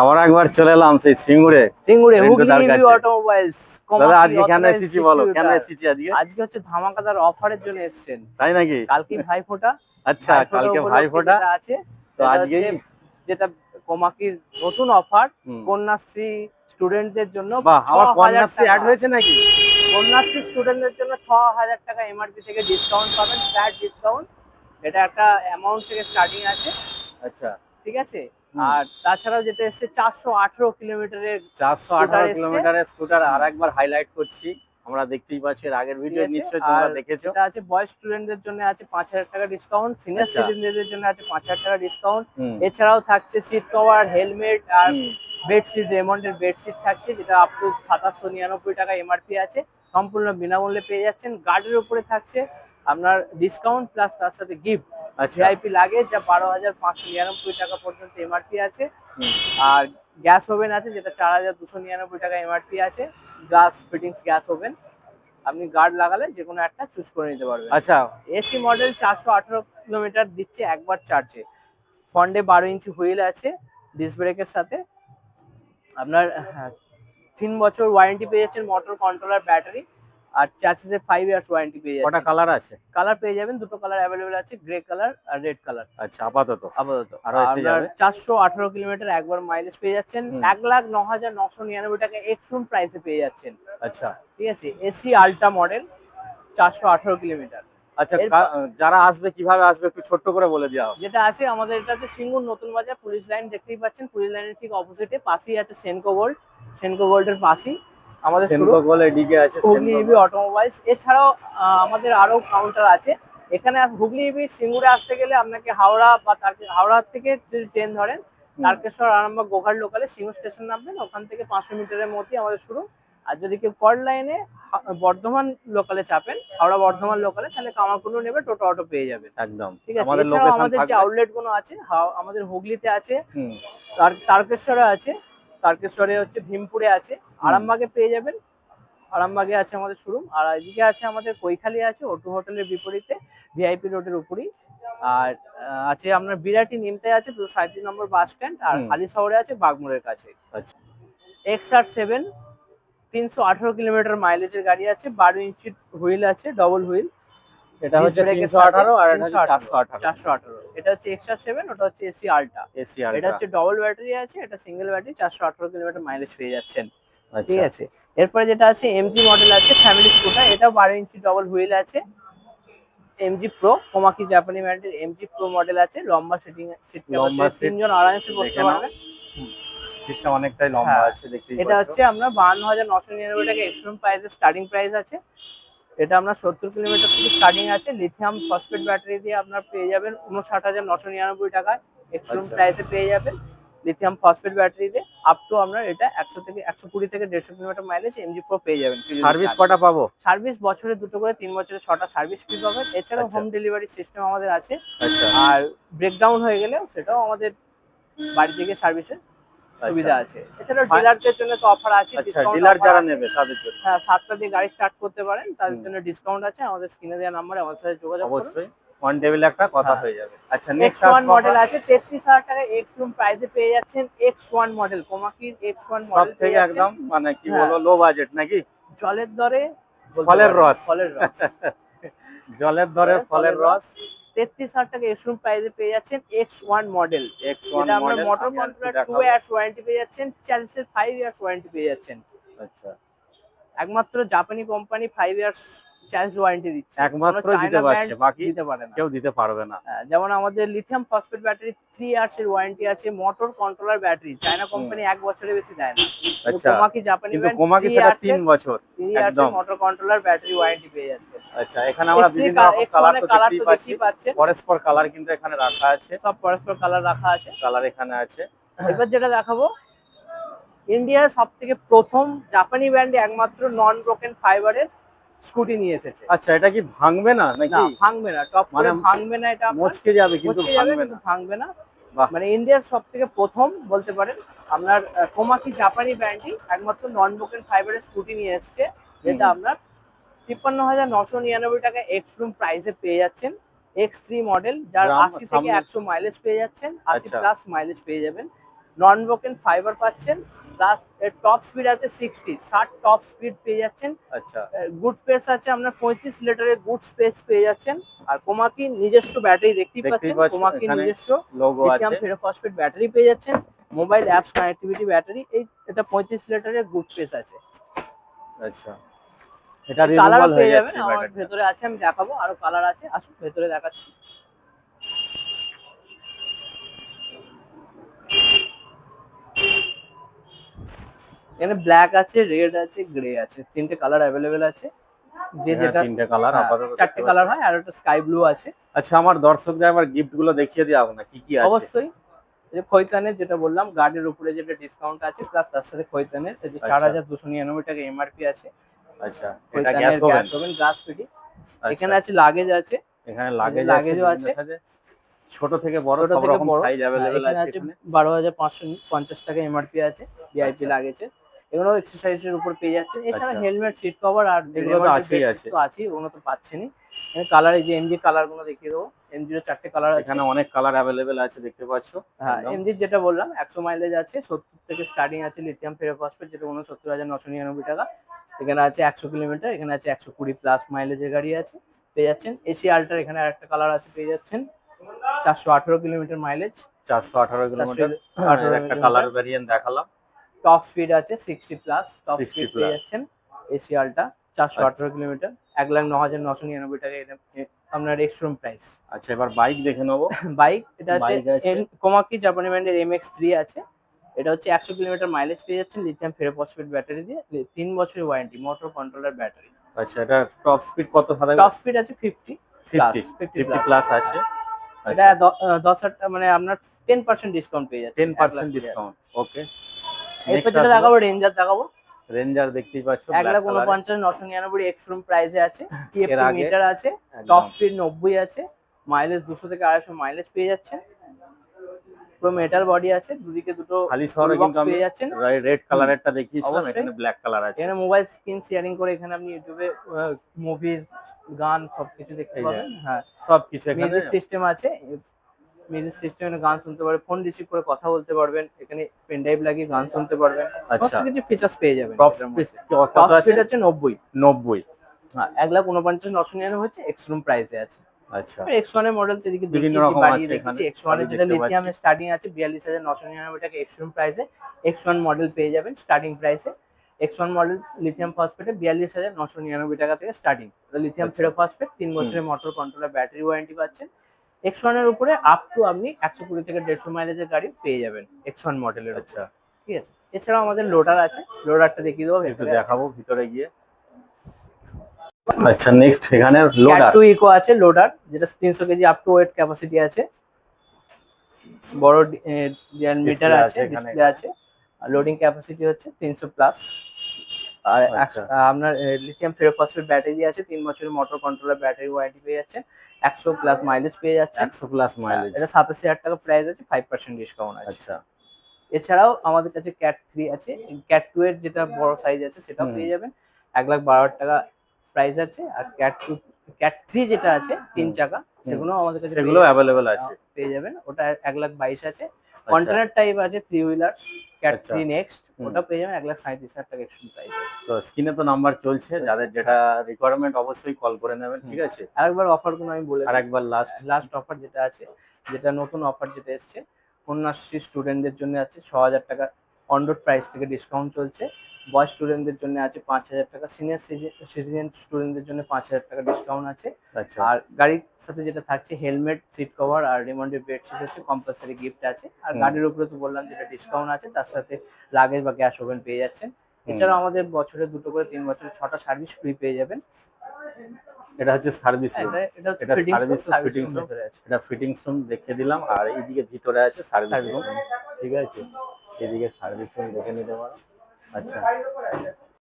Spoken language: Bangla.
আবার একবার চলে এলাম সেই সিঙ্গুরে। সিঙ্গুরে হুগলি। অটোমোবাইলস দাদা আজকে কেন এসেছি বলো? কেন এসেছি আজকে? আজকে হচ্ছে ধামাকাদার অফারের জন্য এসেছেন। তাই নাকি? কালকে ভাইফোঁটা। আচ্ছা কালকে উপলক্ষে ভাই ফোটা আছে তো হচ্ছে যেটা কোমাকির নতুন অফার কন্যাশ্রী স্টুডেন্টদের জন্য বাহ আমার কন্যাশ্রী অ্যাড হয়েছে নাকি? কন্যাশ্রী স্টুডেন্টদের জন্য ছ হাজার টাকা এমআরপি থেকে ডিসকাউন্ট পাবেন ফ্ল্যাট ডিসকাউন্ট এটা একটা অ্যামাউন্ট থেকে স্টার্টিং আছে। আচ্ছা। ঠিক আছে। আর তাছাড়াও যেটা এসছে চারশো আঠেরো কিলোমিটারের চারশো আঠারো কিলোমিটারের স্কুটার আর একবার হাইলাইট করছি আমরা দেখতেই পাচ্ছি আগের ভিডিও নিশ্চয়ই তোমরা দেখেছ। এটা আছে বয়েজ স্টুডেন্টদের জন্য আছে পাঁচ হাজার টাকা ডিসকাউন্ট সিনিয়র। সিটিজেনদের জন্য আছে পাঁচ হাজার টাকা ডিসকাউন্ট এছাড়াও থাকছে সিট কভার হেলমেট আর বেডশিট রেমন্ডের বেডশিট থাকছে যেটা আপ টু সাতাশশো নিরানব্বই টাকা এমআরপি আছে। সম্পূর্ণ বিনামূল্যে পেয়ে যাচ্ছেন। গার্ডের উপরে থাকছে আপনার ডিসকাউন্ট প্লাস তার সাথে গিফট ভিআইপি লাগে যা বারো হাজার পাঁচশো নিরানব্বই টাকা পর্যন্ত এমআরপি আছে। আর গ্যাস ওভেন আছে যেটা চার হাজার দুশো নিরানব্বই টাকা এমআরপি আছে। গ্যাস ফিটিংস গ্যাস ওভেন আপনি গার্ড লাগালে যে কোনো একটা চুজ করে নিতে পারবেন। আচ্ছা। এসি মডেল চারশো আঠারো কিলোমিটার দিচ্ছে একবার চার্জে ফন্ডে বারো ইঞ্চি হুইল আছে ডিস্ক ব্রেকের সাথে। আপনার হ্যাঁ, তিন বছর ওয়ারেন্টি পেয়ে যাচ্ছেন মোটর কন্ট্রোলার ব্যাটারি আর চার্জেসে ফাইভ ইয়ার্স ওয়ারেন্টি পেয়ে কটা যাচ্ছেন। কালার আছে? কালার পেয়ে যাবেন দুটো কালার অ্যাভেলেবেল আছে গ্রে কালার আর রেড কালার আচ্ছা আপাতত। আপাতত। আরও? চারশো আঠারো কিলোমিটার একবার মাইলেজ পেয়ে যাচ্ছেন। এক লাখ ন হাজার নশো নিরানব্বই টাকা এক্সট্রুম প্রাইসে পেয়ে যাচ্ছেন। আচ্ছা। ঠিক আছে? এসি আলট্রা মডেল চারশো আঠারো কিলোমিটার। আচ্ছা যারা আসবে কীভাবে আসবে একটু ছোট্ট করে বলে দেওয়া যেটা আছে আমাদের এটা হচ্ছে সিঙ্গুর নতুন বাজার পুলিশ লাইন দেখতেই পাচ্ছেন। পুলিশ লাইনের ঠিক অপোজিটে পাশেই আছে সেনকো গোল্ড সেনকো গোল্ডের পাশেই। আমাদের শুরু সেনকো গোল আছে হুগলি ইবি অটোমোবাইলস এছাড়াও আমাদের আরও কাউন্টার আছে। এখানে হুগলি ইবি সিঙ্গুরে আসতে গেলে আপনাকে হাওড়া বা তারকে- হাওড়া থেকে যদি ট্রেন ধরেন তারকেশ্বর আরামবাগ গোঘাট লোকালে সিঙ্গুর স্টেশন নামবেন। ওখান থেকে পাঁচশো মিটারের মধ্যেই আমাদের শুরু আর যদি কেউ কল লাইনে বর্ধমান লোকালে চাপেন হাওড়া বর্ধমান লোকালে তাহলে কামারকুন্ডু নেবে টোটো অটো পেয়ে যাবেন। একদম। ঠিক আছে? আমাদের এছাড়াও আমাদের যে আউটলেটগুলো আছে আমাদের হুগলিতে আছে তার তারকেশ্বরে আছে তারকেশ্বরে হচ্ছে ভীমপুরে আছে আরামবাগে পেয়ে যাবেন। আরামবাগে আছে আমাদের শোরুম। আর এদিকে আছে আমাদের কৈখালি আছে ওটু হোটেলের বিপরীতে ভিআইপি রোডের উপরই। আর আছে আপনার বিরাটি নিমতে আছে দুশো সাঁত্রিশ নম্বর বাস স্ট্যান্ড। আর। হালি শহরে আছে বাগমোড়ের কাছে। আচ্ছা। এক্স আর সেভেন তিনশো আঠারো কিলোমিটার মাইলেজের গাড়ি আছে। বারো ইঞ্চি হুইল আছে ডবল হুইল। এটা হচ্ছে আর এটা হচ্ছে 318 চারশো আঠারো। এটা হচ্ছে এক্স আর সেভেন ওটা হচ্ছে এসি আলটা এসি এটা হচ্ছে ডবল ব্যাটারি আছে এটা সিঙ্গেল ব্যাটারি চারশো আঠারো কিলোমিটার মাইলেজ পেয়ে যাচ্ছেন। ঠিক আচ্ছা আছে? এরপরে যেটা আছে এমজি মডেল আছে ফ্যামিলি স্কুটার এটাও বারো ইঞ্চি ডবল হুইল আছে। এমজি প্রো কোমাকি জাপানি ব্র্যান্ডের এমজি প্রো মডেল আছে লম্বা সিটিং সিট লম্বা তিনজন আরামসে বসতে সিটটা অনেকটাই লম্বা হ্যাঁ, আছে এটা হচ্ছে আমরা টাকা এক্সট্রিম প্রাইসের স্টার্টিং প্রাইস আছে। এটা আপনার সত্তর কিলোমিটার থেকে স্টার্টিং আছে। লিথিয়াম ফসফেট ব্যাটারি দিয়ে আপনার পেয়ে যাবেন উনষাট হাজার নশো নিরানব্বই টাকায় এক্সট্রিম আচ্ছা। প্রাইসে পেয়ে যাবেন। লিথিয়াম ফসফেট ব্যাটারি দিয়ে আপ টু আপনার এটা একশো থেকে একশো কুড়ি থেকে দেড়শো কিলোমিটার মাইলেজ এমজি প্রো পেয়ে যাবেন সার্ভিস কটা পাবো? সার্ভিস বছরে দুটো করে তিন বছরে ছটা সার্ভিস ফ্রি পাবেন এছাড়াও। হোম ডেলিভারি সিস্টেম আমাদের আছে। আচ্ছা। আর ব্রেকডাউন হয়ে গেলে সেটাও আমাদের বাড়ি থেকে সার্ভিসের সুবিধা আছে। এছাড়াও ডিলারদের জন্য তো অফার আছে আচ্ছা ডিলার যারা নেবে তাদের জন্য। হ্যাঁ সাতটা দিয়ে গাড়ি স্টার্ট করতে পারেন তাদের জন্য ডিসকাউন্ট আছে। আমাদের স্ক্রিনে দেওয়া নাম্বারে আমাদের সাথে যোগাযোগ অবশ্যই। ওয়ান টেবিলে একটা কথা হ্যাঁ। হয়ে যাবে। আচ্ছা এক্স নেক্সট ওয়ান মডেল আছে তেত্রিশ হাজার টাকা এক্স রুম প্রাইসে পেয়ে যাচ্ছেন এক্স ওয়ান মডেল কোমাকির এক্স ওয়ান সব মডেল থেকে একদম মানে কি হ্যাঁ। বলব লো বাজেট নাকি? জলের দরে ফলের রস। ফলের রস। জলের দরে ফলের রস। তেত্রিশ হাজার টাকা এক্স রুম প্রাইসে পেয়ে যাচ্ছেন এক্স ওয়ান মডেল যেটা আমরা motor controller two years warranty পেয়ে যাচ্ছেন চ্যালেঞ্জের ফাইভ ইয়ার্স ওয়ারেন্টি পেয়ে যাচ্ছেন। আচ্ছা। একমাত্র জাপানি company five years charge warranty দিচ্ছে। একমাত্র দিতে পারছে বাকি দিতে পারে না। কেউ দিতে পারবে না। হ্যাঁ, যেমন আমাদের lithium phosphate battery three years এর ওয়ারেন্টি আছে motor controller battery China company এক বছরের বেশি দেয় না। আচ্ছা কোমাকি জাপানি কিন্তু কোমাকি সেটা তিন বছর একদম। মোটর কন্ট্রোলার ব্যাটারি ওয়ারেন্টি পেয়ে যাচ্ছে। আচ্ছা এখানে আমরা বিভিন্ন রকম কালার তো দেখতেই পাচ্ছি। পরস্পর কালার কিন্তু এখানে রাখা আছে। সব পরস্পর কালার রাখা আছে। কালার এখানে আছে। এবার যেটা দেখাবো ইন্ডিয়ার সব থেকে প্রথম জাপানি ব্র্যান্ডে একমাত্র নন ব্রোকেন ফাইবারের স্কুটি নিয়ে এসেছে। আচ্ছা এটা কি ভাঙবে না নাকি? ভাঙবে না টপ মানে ভাঙবে না এটা। মচকে যাবে কিন্তু ভাঙবে না। মানে ইন্ডিয়ার সব থেকে প্রথম বলতে পারেন আপনার কোমাকি জাপানি ব্র্যান্ডই একমাত্র নন ব্রোকেন ফাইবারের স্কুটি নিয়ে এসেছে যেটা আপনার তিপ্পান্ন হাজার নশো নিরানব্বই টাকা এক্স রুম প্রাইসে পেয়ে যাচ্ছেন। এক্স থ্রি মডেল যার আশি থেকে একশো মাইলেজ পেয়ে যাচ্ছেন আশি আচ্ছা। প্লাস মাইলেজ পেয়ে যাবেন। নন ব্রোকেন ফাইবার পাচ্ছেন প্লাস এর টপ স্পিড আছে সিক্সটি ষাট টপ স্পিড পেয়ে যাচ্ছেন। আচ্ছা। গুড স্পেস আছে আপনার পঁয়ত্রিশ লিটারের গুড স্পেস পেয়ে যাচ্ছেন। আর কোমাকি নিজস্ব ব্যাটারি দেখতেই পাচ্ছেন। কোমাকি নিজস্ব লিথিয়াম ফেরোফসফেট ব্যাটারি পেয়ে যাচ্ছেন। মোবাইল অ্যাপস কানেক্টিভিটি ব্যাটারি এই এটা পঁয়ত্রিশ লিটারের গুড স্পেস আছে। আচ্ছা। এটা রিমুভাল হয়ে পেয়ে যাবেন। যাচ্ছে ভেতরে আছে আমি দেখাবো। আরও কালার আছে। আসুন ভেতরে দেখাচ্ছি। এখানে ব্ল্যাক আছে রেড আছে গ্রে আছে তিনটে কালার অ্যাভেলেবেল আছে যে এখানে যেটা তিনটে কালার হ্যাঁ, আপাতত চারটে দেখতে কালার পাচ্ছি। হয় আর একটা স্কাই ব্লু আছে আচ্ছা আমার দর্শকদের আবার গিফট গুলো দেখিয়ে দিও না কি কি আছে অবশ্যই এই যে খৈতানের যেটা বললাম গার্ডের উপরে যেটা ডিসকাউন্ট আছে প্লাস তার সাথে খৈতানের এই যে আচ্ছা। চার হাজার দুশো নিরানব্বই টাকা এমআরপি আছে আচ্ছা এটা খৈতানের gas oven gas oven glass fitting আচ্ছা এখানে আছে লাগেজ আছে এখানে লাগেজ আছে লাগেজও আছে। বিভিন্ন size এর। ছোট থেকে বড় ছোট সব থেকে রকম বড়। সাইজ হ্যাঁ, अवेलेबल এখানে আছে আছে এখানে বারো হাজার পাঁচশো পঞ্চাশ টাকা এমআরপি আছে ভিআইপি আচ্ছা। এগুলো এক্সারসাইজ এর উপর পেয়ে যাচ্ছেন। আচ্ছা। এছাড়া হেলমেট সিট কভার আর এগুলো তো আছেই আছে। তো আছে ওগুলো তো পাচ্ছেনই। কালার এই যে এমজি কালারগুলো দেখিয়ে দেবো। এম জিরো চারটে কালার আছে। এখানে অনেক কালার অ্যাভেলেবেল আছে দেখতে পাচ্ছ। হ্যাঁ এমজি যেটা বললাম একশো মাইলেজ আছে সত্তর থেকে স্টার্টিং আছে লিথিয়াম ফেরোফসফেট যেটা উনসত্তর হাজার নশো নিরানব্বই টাকা। এখানে আছে একশো কিলোমিটার এখানে আছে একশো কুড়ি প্লাস মাইলেজের গাড়ি আছে পেয়ে যাচ্ছেন। এসি আল্টার এখানে আরেকটা কালার আছে পেয়ে যাচ্ছেন। চারশো আঠারো কিলোমিটার মাইলেজ চারশো আঠারো কিলোমিটার একটা কালার ভ্যারিয়েন্ট দেখালাম। টপ স্পিড আছে সিক্সটি প্লাস টপ 60 স্পিড পেয়ে যাচ্ছেন এসি আলটা চারশো আচ্ছা। আঠারো কিলোমিটার এক লাখ ন হাজার নশো নিরানব্বই টাকা আপনার এক্সট্রুম প্রাইস আচ্ছা এবার বাইক দেখে নেব। বাইক এটা আছে। কোমাকি জাপানি ব্র্যান্ডের এম এক্স থ্রি আছে। এটা হচ্ছে একশো কিলোমিটার মাইলেজ পেয়ে যাচ্ছেন লিথিয়াম ফেরোফসফেট ব্যাটারি দিয়ে তিন বছরের ওয়ারেন্টি মোটর কন্ট্রোলার ব্যাটারি আচ্ছা এটা টপ স্পিড কত থাকবে টপ স্পিড আছে ফিফটি 50 ফিফটি 50 প্লাস আছে। এটা আচ্ছা। দশ হাজার মানে আপনার টেন পার্সেন্ট ডিসকাউন্ট পেয়ে যাচ্ছে 10% ডিসকাউন্ট ওকে এরপর যেটা দেখাবো রেঞ্জার দেখাবো। রেঞ্জার দেখতেই পাচ্ছ এক লাখ উনপঞ্চাশ নশো নিরানব্বই এক্সট্রুম প্রাইসে আছে? মিটার আছে টপ স্পিড নব্বই আছে মাইলেজ দুশো থেকে আড়াইশো মাইলেজ পেয়ে যাচ্ছেন। পুরো মেটাল বডি আছে দুদিকে দুটো খালি শহরে কিন্তু আমি রেড কালারেরটা দেখিয়েছিলাম। এখানে ব্ল্যাক কালার আছে। এখানে মোবাইল স্ক্রিন শেয়ারিং করে এখানে আপনি ইউটিউবে মুভি গান সবকিছু দেখতে পাবেন। হ্যাঁ। সব কিছু এখানে সিস্টেম আছে মিউজিক সিস্টেমে গান শুনতে পারবেন ফোন রিসিভ করে কথা বলতে পারবেন এখানে পেন ড্রাইভ লাগিয়ে গান শুনতে পারবেন। আচ্ছা। কিছু ফিচার্স পেয়ে যাবেন টপ স্পিড আছে? নব্বই। 90 হ্যাঁ এক লাখ উনপঞ্চাশ নশো নিরানব্বই হচ্ছে এক্সট্রুম প্রাইসে আছে। আচ্ছা। এক্স ওয়ানের মডেল এদিকে বিভিন্ন রকম আছে এখানে, এক্স ওয়ানের যেটা পাচ্ছি। স্টার্টিং আছে বিয়াল্লিশ হাজার নশো নিরানব্বই টাকা এক্সট্রুম প্রাইসে এক্স ওয়ান মডেল পেয়ে যাবেন স্টার্টিং প্রাইসে এক্স ওয়ান মডেল লিথিয়াম ফসফেটে বিয়াল্লিশ হাজার নশো নিরানব্বই টাকা থেকে স্টার্টিং লিথিয়াম। ফেরো ফসফেট তিন বছরের মোটর কন্ট্রোলার ব্যাটারি ওয়ারেন্টি পাচ্ছেন। এক্স ওয়ানের উপরে আপ টু আপনি একশো কুড়ি থেকে দেড়শো মাইলেজের গাড়ি পেয়ে যাবেন এক্স ওয়ান মডেলের আচ্ছা। ঠিক আছে? এছাড়াও আমাদের লোডার আছে। লোডারটা দেখিয়ে দেবো একটু দেখাবো ভিতরে গিয়ে। আচ্ছা নেক্সট এখানে লোডার টু ইকো আছে লোডার যেটা তিনশো K G up to weight capacity আছে। বড় মিটার আছে আছে ডিসপ্লে আছে। লোডিং ক্যাপাসিটি হচ্ছে তিনশো প্লাস আর আচ্ছা। আপনার লিথিয়াম ফেরোফসফেট ব্যাটারি আছে তিন বছরের মোটর কন্ট্রোলার ব্যাটারি ওয়ারেন্টি পেয়ে যাচ্ছেন। একশো প্লাস মাইলেজ পেয়ে যাচ্ছে 100 প্লাস মাইলেজ এটা সাতাশি হাজার টাকা প্রাইস আছে ফাইভ পার্সেন্ট ডিসকাউন্ট আছে। আচ্ছা। এছাড়াও আমাদের কাছে ক্যাট থ্রি আছে। ক্যাট টু এর যেটা বড় সাইজ আছে সেটাও পেয়ে যাবেন। এক লাখ বারো হাজার টাকা প্রাইস আছে। আর ক্যাট টু ক্যাট থ্রি যেটা আছে তিন চাকা সেগুলো আমাদের কাছে সেগুলো অ্যাভেলেবেল আছে। পেয়ে যাবেন। ওটা এক লাখ বাইশ আছে। আচ্ছা, কন্টেনার টাইপ আছে থ্রি হুইলার ক্যাট আচ্ছা। থ্রি নেক্সট ওটা পেয়ে যাবেন এক লাখ সাঁত্রিশ হাজার টাকা এক্সট্রিম প্রাইস তো স্ক্রিনে তো নাম্বার চলছে যাদের যেটা রিকোয়ারমেন্ট অবশ্যই কল করে নেবেন ঠিক আছে? আরেকবার আমি বলে লাস্ট লাস্ট অফার যেটা আছে যেটা নতুন অফার যেটা এসছে কন্যাশ্রী স্টুডেন্টদের জন্য আছে ছ হাজার টাকা অনরোড প্রাইস থেকে ডিসকাউন্ট চলছে। বয় স্টুডেন্টদের জন্য আছে পাঁচ হাজার টাকা সিনিয়র সিটিজেন স্টুডেন্টদের জন্য পাঁচ হাজার টাকা ডিসকাউন্ট আছে। আচ্ছা। আর গাড়ির সাথে যেটা থাকছে হেলমেট সিট কভার আর রিমন্ডেড বেডশিট হচ্ছে কম্পালসারি গিফট আছে। আর গাড়ির উপরে তো বললাম যেটা ডিসকাউন্ট আছে তার সাথে লাগেজ বা গ্যাস ওভেন পেয়ে যাচ্ছেন। এছাড়াও আমাদের বছরে দুটো করে তিন বছরে ছটা সার্ভিস ফ্রি পেয়ে যাবেন। এটা হচ্ছে সার্ভিস রুম এটা এটা এটা ফিটিংস রুম দেখিয়ে দিলাম আর এইদিকে ভিতরে আছে সার্ভিস রুম ঠিক আছে? এদিকে সার্ভিস রুম দেখে নিতে পারো। আচ্ছা